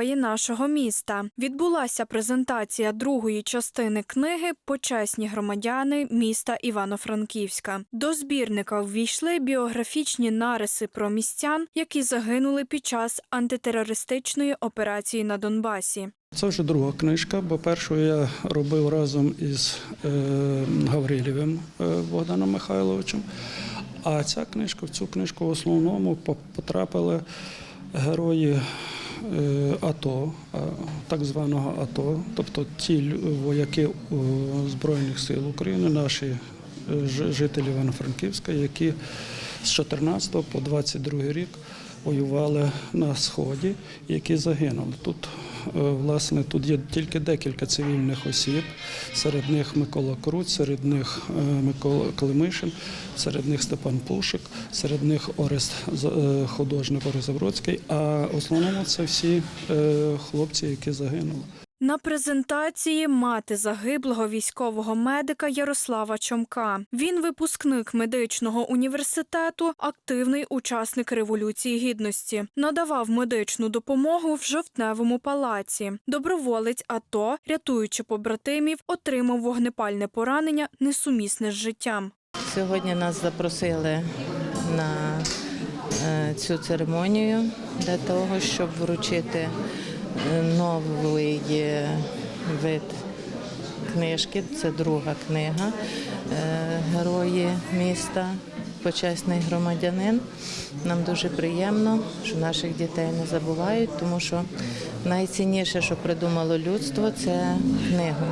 Герої нашого міста відбулася презентація другої частини книги Почесні громадяни міста Івано-Франківська. До збірника ввійшли біографічні нариси про містян, які загинули під час антитерористичної операції на Донбасі. Це вже друга книжка, бо першу я робив разом із е, Гаврилєвим е, Богданом Михайловичем. А ця книжка, в цю книжку в основному по- потрапили герої АТО, е, так званого АТО, тобто ті вояки е, Збройних сил України, наші е, жителі Івано-Франківська, які з 14 по 22 рік воювали на сході, які загинули. Тут е, власне тут є тільки декілька цивільних осіб. Серед них Микола Круць, серед них е, Микола Климишин, серед них Степан Пушик, серед них Орест е, художник Орест Забродський. А в основному це всі хлопці, які загинули. На презентації мати загиблого військового медика Ярослава Чомка. Він випускник медичного університету, активний учасник революції гідності. Надавав медичну допомогу в жовтневому палаці. Доброволець АТО, рятуючи побратимів, отримав вогнепальне поранення, несумісне з життям. Сьогодні нас запросили на е, цю церемонію для того, щоб вручити новий вид книжки. Це друга книга е, Герої міста. Почесний громадянин. Нам дуже приємно, що наших дітей не забувають, тому що найцінніше, що придумало людство, це книгу.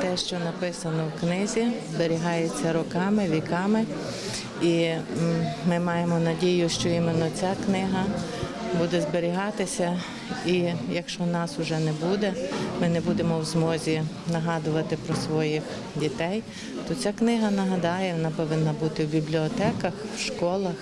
Те, що написано в книзі, зберігається роками, віками. І ми маємо надію, що іменно ця книга буде зберігатися. І якщо нас вже не буде, ми не будемо в змозі нагадувати про своїх дітей, то ця книга нагадає, вона повинна бути в бібліотеках, в школах,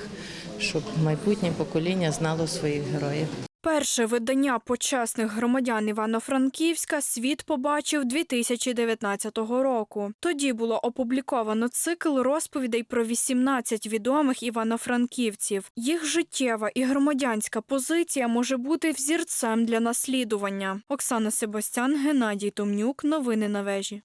щоб майбутнє покоління знало своїх героїв. Перше видання почесних громадян Івано-Франківська світ побачив 2019 року. Тоді було опубліковано цикл розповідей про 18 відомих івано-франківців. Їх життєва і громадянська позиція може бути взірцем для наслідування. Оксана Себастян, Геннадій Томнюк. Новини на вежі.